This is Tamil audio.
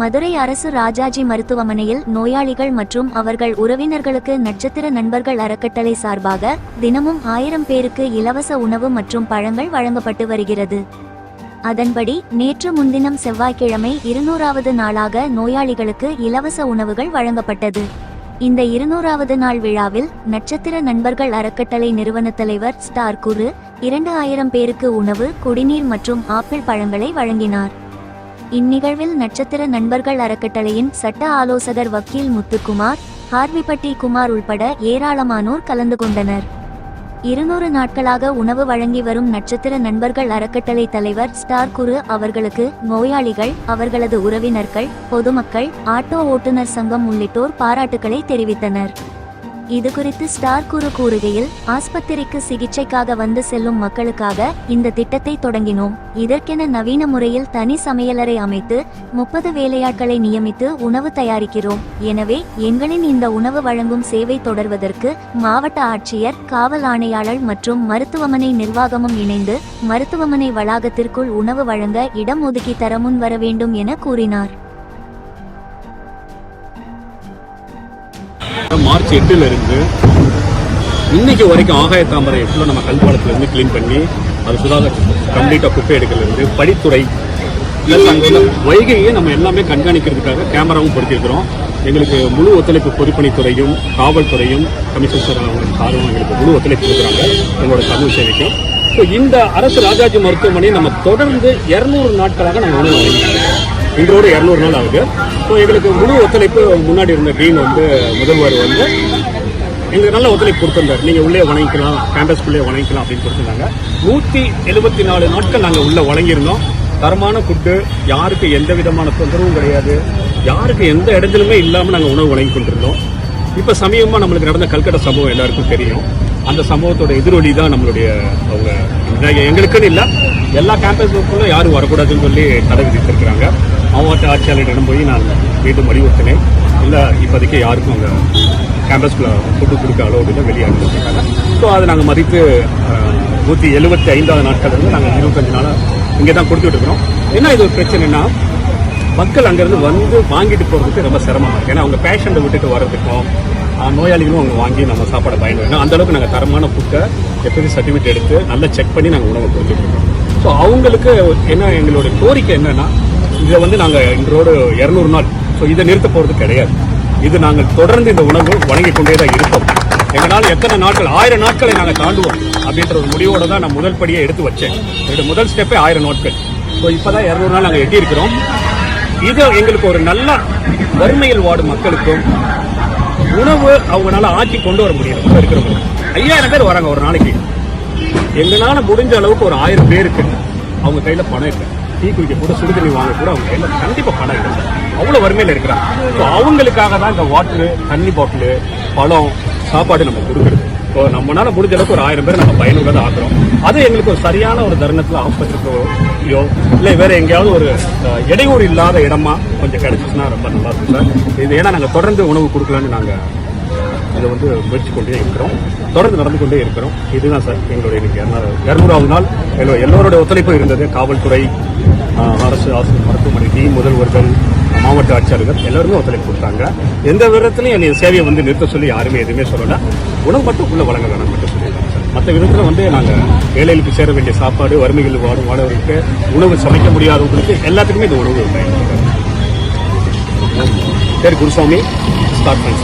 மதுரை அரசு ராஜாஜி மருத்துவமனையில் நோயாளிகள் மற்றும் அவர்கள் உறவினர்களுக்கு நட்சத்திர நண்பர்கள் அறக்கட்டளை சார்பாக தினமும் ஆயிரம் பேருக்கு இலவச உணவு மற்றும் பழங்கள் வழங்கப்பட்டு வருகிறது. அதன்படி நேற்று முன்தினம் செவ்வாய்க்கிழமை இருநூறாவது நாளாக நோயாளிகளுக்கு இலவச உணவுகள் வழங்கப்பட்டது. இந்த இருநூறாவது நாள் விழாவில் நட்சத்திர நண்பர்கள் அறக்கட்டளை நிறுவன தலைவர் ஸ்டார் குரு இரண்டு ஆயிரம் பேருக்கு உணவு குடிநீர் மற்றும் ஆப்பிள் பழங்களை வழங்கினார். இந்நிகழ்வில் நட்சத்திர நண்பர்கள் அறக்கட்டளையின் சட்ட ஆலோசகர் வக்கீல் முத்துக்குமார் ஹார்விபட்டி குமார் உள்பட ஏராளமானோர் கலந்து கொண்டனர். இருநூறு நாட்களாக உணவு வழங்கி வரும் நட்சத்திர நண்பர்கள் அறக்கட்டளை தலைவர் ஸ்டார் குரு அவர்களுக்கு நோயாளிகள் அவர்களது உறவினர்கள் பொதுமக்கள் ஆட்டோ ஓட்டுநர் சங்கம் உள்ளிட்டோர் பாராட்டுக்களை தெரிவித்தனர். இது குறித்து ஸ்டார் குரு கூறுகையில் ஆஸ்பத்திரிக்கு சிகிச்சைக்காக வந்து செல்லும் மக்களுக்காக இந்த திட்டத்தை தொடங்கினோம். இதற்கென நவீன முறையில் தனி சமையலறை அமைத்து முப்பது வேலையாட்களை நியமித்து உணவு தயாரிக்கிறோம். எனவே எங்களின் இந்த உணவு வழங்கும் சேவை தொடர்வதற்கு மாவட்ட ஆட்சியர் காவல் ஆணையாளர் மற்றும் மருத்துவமனை நிர்வாகமும் இணைந்து மருத்துவமனை வளாகத்திற்குள் உணவு வழங்க இடம் ஒதுக்கி தர முன் வர வேண்டும் என கூறினார். மார்ச் எட்டுல இருந்து இன்னைக்கு வரைக்கும் ஆகாய தாமரை ஃபுல்லாக நம்ம கல்பாலத்துல இருந்து க்ளீன் பண்ணி அது சுதாகர் கம்ப்ளீட்டாக குப்பை எடுக்கல இருந்து படித்துறை plus அங்க வைகையை நம்ம எல்லாமே கண்காணிக்கிறதுக்காக கேமராவும் பொருத்திருக்கிறோம் எங்களுக்கு முழு ஒத்துழைப்பு பொதுப்பணித்துறையும் காவல்துறையும் கமிஷன் சார் அவங்க சாரும் எங்களுக்கு முழு ஒத்துழைப்பு கொடுக்குறாங்க எங்களோட சமூக சேவைக்கும் ஸோ இந்த அரசு ராஜாஜி மருத்துவமனை நம்ம தொடர்ந்து இரநூறு நாட்களாக நாங்கள் உணவு வழங்கியிருக்கோம் இன்றோடு இரநூறு நாள் ஆகுது. ஸோ எங்களுக்கு முழு ஒத்துழைப்பு முன்னாடி இருந்த டீன் வந்து முதல்வர் வந்து எங்களுக்கு நல்ல ஒத்துழைப்பு கொடுத்துருந்தார். நீங்கள் உள்ளே வணங்கிக்கலாம் கேம்பஸ்குள்ளே வணங்கிக்கலாம் அப்படின்னு கொடுத்துருந்தாங்க. நூற்றி எழுபத்தி நாலு நாட்கள் நாங்கள் உள்ளே வழங்கியிருந்தோம். தரமான ஃபுட்டு யாருக்கு எந்த விதமான தொந்தரவும் கிடையாது. யாருக்கு எந்த இடத்துலையுமே இல்லாமல் நாங்கள் உணவு வழங்கி கொண்டிருந்தோம். இப்போ சமீபமாக நம்மளுக்கு நடந்த கல்கட்டா சம்பவம் எல்லாருக்கும் தெரியும். அந்த சம்பவத்தோட எதிரொலி தான் நம்மளுடைய அவங்க. எங்களுக்குன்னு இல்லை. எல்லா கேம்பஸுக்குள்ள யாரும் வரக்கூடாதுன்னு சொல்லி தடை விதித்திருக்கிறாங்க. மாவட்ட ஆட்சியாளரிடம் போய் நான் மீண்டும் வலியுறுத்தினேன். இல்லை இப்போதைக்கு யாருக்கும் அங்கே கேம்பஸ்குள்ள ஃபுட்டு கொடுக்க அளவு இல்லை வெளியே ஸோ அதை நாங்கள் மதித்து நூற்றி எழுபத்தி ஐந்தாவது நாட்கள் வந்து நாங்கள் இருபத்தஞ்சு நாளாக இங்கே தான் கொடுத்துட்டு இருக்கிறோம். என்ன இது ஒரு பிரச்சனைனா மக்கள் அங்கேருந்து வந்து வாங்கிட்டு போகிறதுக்கு ரொம்ப சிரமமாக இருக்குது ஏன்னா அவங்க பேஷண்ட்டை விட்டுட்டு வர்றதுக்கும் நோயாளிகளும் அவங்க வாங்கி நம்ம சாப்பாடை பயன்படுத்தணும். அந்தளவுக்கு நாங்கள் தரமான ஃபுட்டை எப்படி சர்டிஃபிகேட் எடுத்து நல்லா செக் பண்ணி நாங்கள் உணவை கொடுத்துட்ருக்கோம் ஸோ அவங்களுக்கு என்ன எங்களுடைய கோரிக்கை என்னென்னா இதை வந்து நாங்கள் இன்றோடு இரநூறு நாள். ஸோ இதை நிறுத்த போகிறது கிடையாது. இது நாங்கள் தொடர்ந்து இந்த உணவு வழங்கி கொண்டே தான் இருப்போம் எங்களால் எத்தனை நாட்கள் ஆயிரம் நாட்களை நாங்கள் தாண்டுவோம் அப்படின்ற ஒரு முடிவோடு தான் நான் முதல் படியை எடுத்து வச்சேன். என்னோட முதல் ஸ்டெப்பே ஆயிரம் நாட்கள். ஸோ இப்போ தான் இரநூறு நாள் நாங்கள் எட்டியிருக்கிறோம். இது எங்களுக்கு ஒரு நல்ல வறுமையில் வாடும் மக்களுக்கும் உணவு அவங்களால ஆக்கி கொண்டு வர முடியும் இருக்கிறவங்க ஐயாயிரம் பேர் வராங்க ஒரு நாளைக்கு. எங்களால் முடிஞ்ச அளவுக்கு ஒரு ஆயிரம் பேருக்கு அவங்க கையில் பணம் இருக்கு டீ குடிக்க கூட சுடுதண்ணி வாங்க கூட அவங்க கையில் கண்டிப்பாக பணம் இருக்கு அவ்வளோ வறுமையில் இருக்கிறாங்க. ஸோ அவங்களுக்காக தான் இந்த வாட்டரு தண்ணி பாட்டிலு பழம் சாப்பாடு நம்ம கொடுக்குறது. ஸோ நம்மளால முடிஞ்ச அளவுக்கு ஒரு ஆயிரம் பேர் நம்ம பயனுள்ளதாக ஆக்குறோம். அது எங்களுக்கு ஒரு சரியான ஒரு தருணத்தில் ஆஸ்பத்திரிக்கோ இல்லை வேற எங்கேயாவது ஒரு இடையூறு இல்லாத இடமா கொஞ்சம் கிடைச்சிச்சுன்னா ரொம்ப நல்லா இருக்கும் சார். இது ஏன்னா நாங்கள் தொடர்ந்து உணவு கொடுக்கலான்னு நாங்கள் இதை வந்து முயற்சி கொண்டே இருக்கிறோம். தொடர்ந்து நடந்து கொண்டே இருக்கிறோம். இதுதான் சார் எங்களுடைய இன்னைக்கு இரநூறாவது நாள். எல்லோருடைய ஒத்துழைப்பு இருந்தது. காவல்துறை அரசு அரசு ஆசு மருத்துவமனை டி முதல்வர்கள் மாவட்ட ஆட்சியாளர்கள் எல்லாருமே ஒத்துழைப்பு கொடுத்தாங்க. எந்த விதத்துலையும் என்னை சேவையை வந்து நிறுத்த சொல்லி யாருமே எதுவுமே சொல்லல. உணவு மட்டும் உள்ள வழங்க வேணாம் மட்டும் சொல்லியிருக்காங்க சார். மற்ற விதத்தில் வந்து நாங்கள் ஏழைகளுக்கு சேர வேண்டிய சாப்பாடு வறுமைகள் வாடும் வாடகைக்கு உணவு சமைக்க முடியாதவங்களுக்கு எல்லாத்துக்குமே இந்த உணவு பயன்படுத்துகிறோம் பேர் குருசாமி ஸ்டார்ட் பண்ணி